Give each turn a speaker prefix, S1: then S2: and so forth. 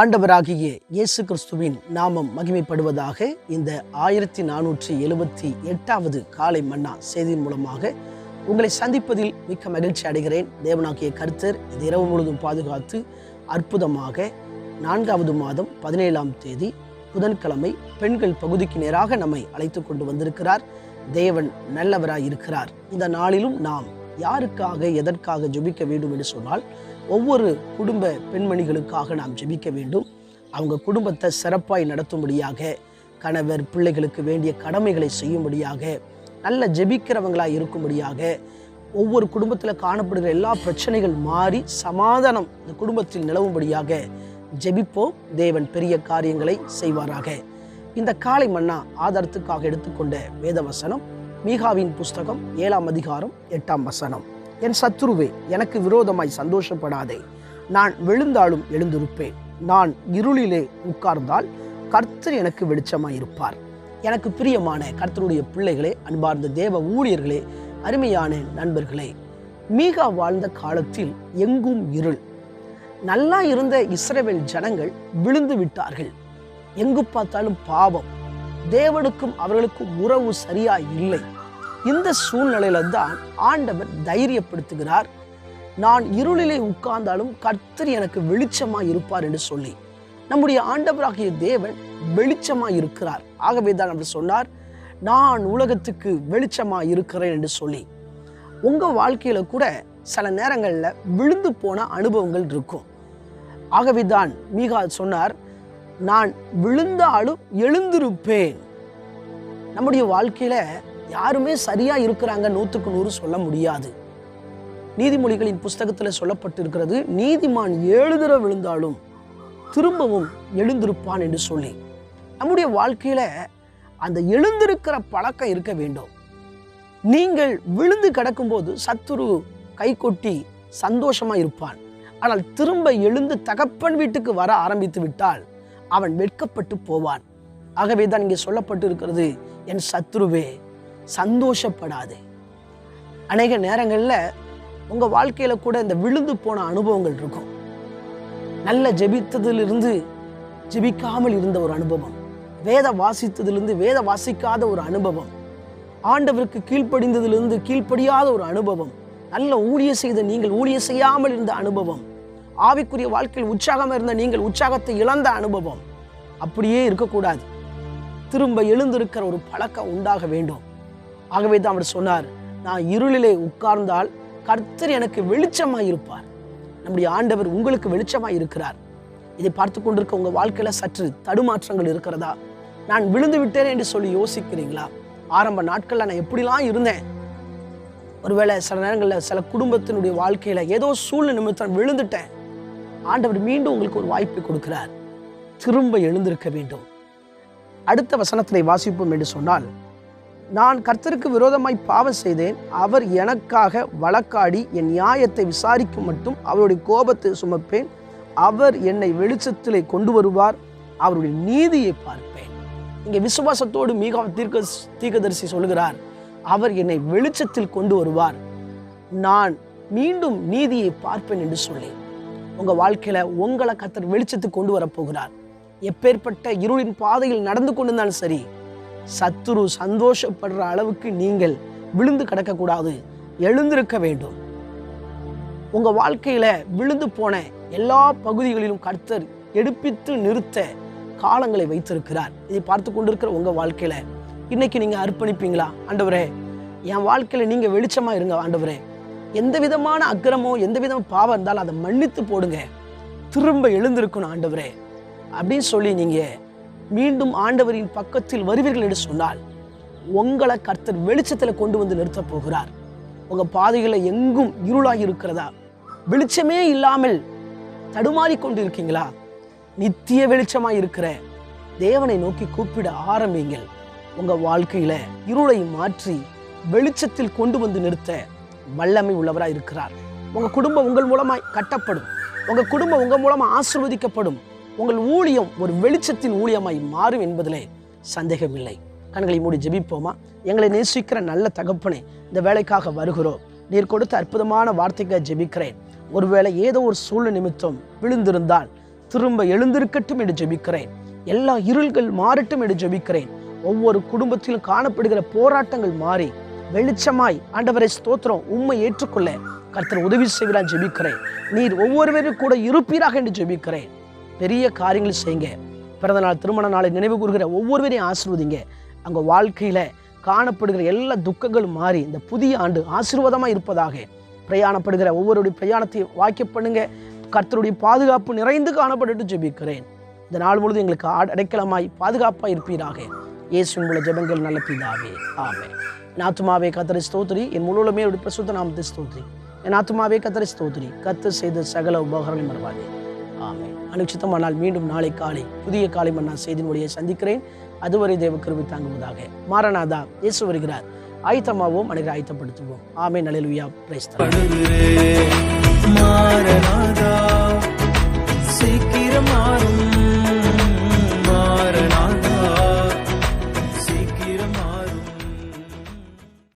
S1: ஆண்டவராகிய இயேசு கிறிஸ்துவின் நாமம் மகிமைப்படுவதாக இந்த ஆயிரத்தி நானூற்றி எழுபத்தி எட்டாவது காலை மன்னா செய்தியின் மூலமாக உங்களை சந்திப்பதில் மிக்க மகிழ்ச்சி அடைகிறேன். தேவனாகிய கர்த்தர் இந்த இரவு முழுதும் பாதுகாத்து அற்புதமாக நான்காவது மாதம் பதினேழாம் தேதி புதன்கிழமை பெண்கள் பகுதிக்கு நேராக நம்மை அழைத்து கொண்டு வந்திருக்கிறார். தேவன் நல்லவராய் இருக்கிறார் இந்த நாளிலும் நாம் யாருக்காக எதற்காக ஜெபிக்க வேண்டும் என்று சொன்னால் ஒவ்வொரு குடும்ப பெண்மணிகளுக்காக நாம் ஜெபிக்க வேண்டும். அவங்க குடும்பத்தை சிறப்பாய் நடத்தும்படியாக கணவர் பிள்ளைகளுக்கு வேண்டிய கடமைகளை செய்யும்படியாக நல்ல ஜெபிக்கிறவங்களாக இருக்கும்படியாக ஒவ்வொரு குடும்பத்தில் காணப்படுகிற எல்லா பிரச்சனைகள் மாறி சமாதானம் இந்த குடும்பத்தில் நிலவும்படியாக ஜெபிப்போம். தேவன் பெரிய காரியங்களை செய்வாராக. இந்த காலை மன்னா ஆதாரத்துக்காக எடுத்துக்கொண்ட வேத வசனம் மீகாவின் புஸ்தகம் ஏழாம் அதிகாரம் எட்டாம் வசனம். என் சத்ருவே எனக்கு விரோதமாய் சந்தோஷப்படாதே. நான் விழுந்தாலும் எழுந்திருப்பேன். நான் இருளிலே உட்கார்ந்தால் கர்த்தர் எனக்கு வெளிச்சமாய் இருப்பார் எனக்கு பிரியமான கர்த்தருடைய பிள்ளைகளே அன்பார்ந்த தேவ ஊழியர்களே அருமையான நண்பர்களே மீகா வாழ்ந்த காலத்தில் எங்கும் இருள். நல்லா இருந்த இஸ்ரேவேல் ஜனங்கள் விழுந்து விட்டார்கள். எங்கு பார்த்தாலும் பாவம். தேவனுக்கும் அவர்களுக்கும் உறவு சரியா இல்லை. இந்த சூழ்நிலையில தான் ஆண்டவர் தைரியப்படுத்துகிறார். நான் இருளிலே உட்கார்ந்தாலும் கர்த்தர் எனக்கு வெளிச்சமா இருப்பார் என்று சொல்லி. நம்முடைய ஆண்டவராகிய தேவன் வெளிச்சமா இருக்கிறார். ஆகவே தான் அவர் சொன்னார் நான் உலகத்துக்கு வெளிச்சமா இருக்கிறேன் என்று சொல்லி. உங்க வாழ்க்கையில கூட சில நேரங்களில் விழுந்து போன அனுபவங்கள் இருக்கும். ஆகவே தான் மீகா சொன்னார் நான் விழுந்தாலும் எழுந்திருப்பேன். நம்முடைய வாழ்க்கையில யாருமே சரியாக இருக்கிறாங்க நூற்றுக்கு நூறு சொல்ல முடியாது. நீதிமொழிகளின் புஸ்தகத்தில் சொல்லப்பட்டிருக்கிறது நீதிமான் ஏழு தடவை விழுந்தாலும் திரும்பவும் எழுந்திருப்பான் என்று சொல்லி. நம்முடைய வாழ்க்கையில் அந்த எழுந்திருக்கிற பழக்கம் இருக்க வேண்டும். நீங்கள் விழுந்து கிடக்கும்போது சத்துரு கை கொட்டி சந்தோஷமாக இருப்பான். ஆனால் திரும்ப எழுந்து தகப்பன் வீட்டுக்கு வர ஆரம்பித்து விட்டால் அவன் வெட்கப்பட்டு போவான். ஆகவே தான் இங்கே சொல்லப்பட்டு இருக்கிறது என் சத்ருவே சந்தோஷப்படாது. அநேக நேரங்களில் உங்கள் வாழ்க்கையில் கூட இந்த விழுந்து போன அனுபவங்கள் இருக்கும். நல்ல ஜெபித்ததிலிருந்து ஜெபிக்காமல் இருந்த ஒரு அனுபவம். வேத வாசித்ததிலிருந்து வேத வாசிக்காத ஒரு அனுபவம். ஆண்டவருக்கு கீழ்ப்படிந்ததிலிருந்து கீழ்ப்படியாத ஒரு அனுபவம். நல்ல ஊழிய செய்த நீங்கள் ஊழிய செய்யாமல் இருந்த அனுபவம். ஆவிக்குரிய வாழ்க்கையில் உற்சாகமாக இருந்த நீங்கள் உற்சாகத்தை இழந்த அனுபவம். அப்படியே இருக்கக்கூடாது. திரும்ப எழுந்திருக்கிற ஒரு பழக்கம் உண்டாக வேண்டும். ஆகவே தான் அவர் சொன்னார் நான் இருளிலே உட்கார்ந்தால் கர்த்தர் எனக்கு வெளிச்சமாக இருப்பார் நம்முடைய ஆண்டவர் உங்களுக்கு வெளிச்சமாக இருக்கிறார் இதை பார்த்து கொண்டிருக்க உங்கள் வாழ்க்கையில சற்று தடுமாற்றங்கள் இருக்கிறதா? நான் விழுந்து விட்டேன் என்று சொல்லி யோசிக்கிறீங்களா? ஆரம்ப நாட்களில் நான் எப்படிலாம் இருந்தேன்? ஒருவேளை சில நேரங்களில் சில குடும்பத்தினுடைய வாழ்க்கையில் ஏதோ சூழ்நிலை நிமித்தம் விழுந்துட்டேன். ஆண்டவர் மீண்டும் உங்களுக்கு ஒரு வாய்ப்பை கொடுக்கிறார். திரும்ப எழுந்திருக்க வேண்டும். அடுத்த வசனத்தினை வாசிப்போம் என்று சொன்னால் நான் கர்த்தருக்கு விரோதமாய் பாவம் செய்தேன். அவர் எனக்காக வழக்காடி என் நியாயத்தை விசாரிக்கும் மட்டும் அவருடைய கோபத்தை சுமப்பேன். அவர் என்னை வெளிச்சத்திலே கொண்டு வருவார். அவருடைய நீதியை பார்ப்பேன். இங்கே விசுவாசத்தோடு மிக தீர்க்க தீர்க்கதரிசி சொல்கிறார் அவர் என்னை வெளிச்சத்தில் கொண்டு வருவார். நான் மீண்டும் நீதியை பார்ப்பேன் என்று சொல்லி உங்கள் வாழ்க்கையில் உங்களை கத்தர் வெளிச்சத்துக்கு கொண்டு வரப்போகிறார். எப்பேற்பட்ட இருளின் பாதையில் நடந்து கொண்டிருந்தாலும் சரி சத்துரு சந்தோஷப்படுற அளவுக்கு நீங்கள் விழுந்து கிடக்கக்கூடாது. எழுந்திருக்க வேண்டும். உங்க வாழ்க்கையில விழுந்து போன எல்லா பகுதிகளிலும் கர்த்தர் எடுப்பித்து நிறுத்த காலங்களை வைத்திருக்கிறார். இதை பார்த்து கொண்டிருக்கிற உங்க வாழ்க்கையில இன்னைக்கு நீங்க அர்ப்பணிப்பீங்களா? ஆண்டவரே என் வாழ்க்கையில நீங்க வெளிச்சமா இருங்க ஆண்டவரே. எந்த விதமான அக்கிரமோ எந்த விதமான பாவம் இருந்தாலும் அதை மன்னித்து போடுங்க. திரும்ப எழுந்திருக்கணும் ஆண்டவரே. அப்படின்னு சொல்லி நீங்கள் மீண்டும் ஆண்டவரின் பக்கத்தில் வருவீர்கள் என்று சொன்னால் உங்களை கர்த்தர் வெளிச்சத்தில் கொண்டு வந்து நிறுத்தப் போகிறார். உங்கள் பாதைகளை எங்கும் இருளாகி இருக்கிறதா? வெளிச்சமே இல்லாமல் தடுமாறி கொண்டு இருக்கீங்களா நித்திய வெளிச்சமாக இருக்கிற தேவனை நோக்கி கூப்பிட ஆரம்பிங்கள் உங்கள் வாழ்க்கையில் இருளை மாற்றி வெளிச்சத்தில் கொண்டு வந்து நிறுத்த வல்லமை உள்ளவராக இருக்கிறார். உங்கள் குடும்பம் உங்கள் மூலமாக கட்டப்படும். உங்கள் குடும்பம் உங்கள் மூலமாக ஆசிர்வதிக்கப்படும். உங்கள் ஊழியம் ஒரு வெளிச்சத்தின் ஊழியமாய் மாறும் என்பதிலே சந்தேகமில்லை. கண்களை மூடி ஜெபிப்போமா? எங்களை நேசிக்கிற நல்ல தகப்பனே இந்த வேலைக்காக வருகிறோம். நீர் கொடுத்த அற்புதமான வார்த்தைக்காக ஜெபிக்கிறேன். ஒருவேளை ஏதோ ஒரு சூழ்நிலை நிமித்தம் விழுந்திருந்தால் திரும்ப எழுந்திருக்கட்டும் என்று ஜெபிக்கிறேன். எல்லா இருள்கள் மாறட்டும் என்று ஜெபிக்கிறேன். ஒவ்வொரு குடும்பத்திலும் காணப்படுகிற போராட்டங்கள் மாறி வெளிச்சமாய் ஆண்டவரை ஸ்தோத்திரம் உண்மை ஏற்றுக்கொள்ள கர்த்தர் உதவி செய்கிறான் ஜெபிக்கிறேன். நீர் ஒவ்வொருவரும் கூட இருப்பீராக என்று ஜெபிக்கிறேன். பெரிய காரியங்கள் செய்யுங்க. பிறந்த நாள் திருமண நாளை நினைவு கூறுகிற ஒவ்வொருவரையும் ஆசீர்வதிங்க. அங்கே வாழ்க்கையில் காணப்படுகிற எல்லா துக்கங்களும் மாறி இந்த புதிய ஆண்டு ஆசீர்வாதமாக இருப்பதாக பிரயாணப்படுகிற ஒவ்வொருடைய பிரயாணத்தையும் வாக்கிய பண்ணுங்க. கர்த்தருடைய பாதுகாப்பு நிறைந்து காணப்பட்டு ஜெபிக்கிறேன். இந்த நாள் முழுதும் எங்களுக்கு அடைக்கலமாய் பாதுகாப்பாக இருப்பீராக. இயேசுவின் மூல ஜெபங்கள் நல்ல பிதாவே. ஆமே என் ஆத்துமாவே கத்தரை ஸ்தோத்ரி என் முழுவதுமே பிரசுத்த நாமத்தை ஸ்தோத்ரி என் ஆத்துமாவே கத்தரை ஸ்தோத்ரி கத்து செய்த சகல உபகரணம் மறவாதே. ஆமே அனுச்சித்தமானால் மீண்டும் நாளை காலை புதிய காலை மன்னா செய்தியினுடைய சந்திக்கிறேன். அதுவரை தேவ கிருபை தாங்குவதாக மாரநாதா இயேசு வருகிறார். ஆயத்தமாவோம் அனைவரை ஆயத்தப்படுத்துவோம். ஆமே நலிலுயா பிரைஸ்தலம்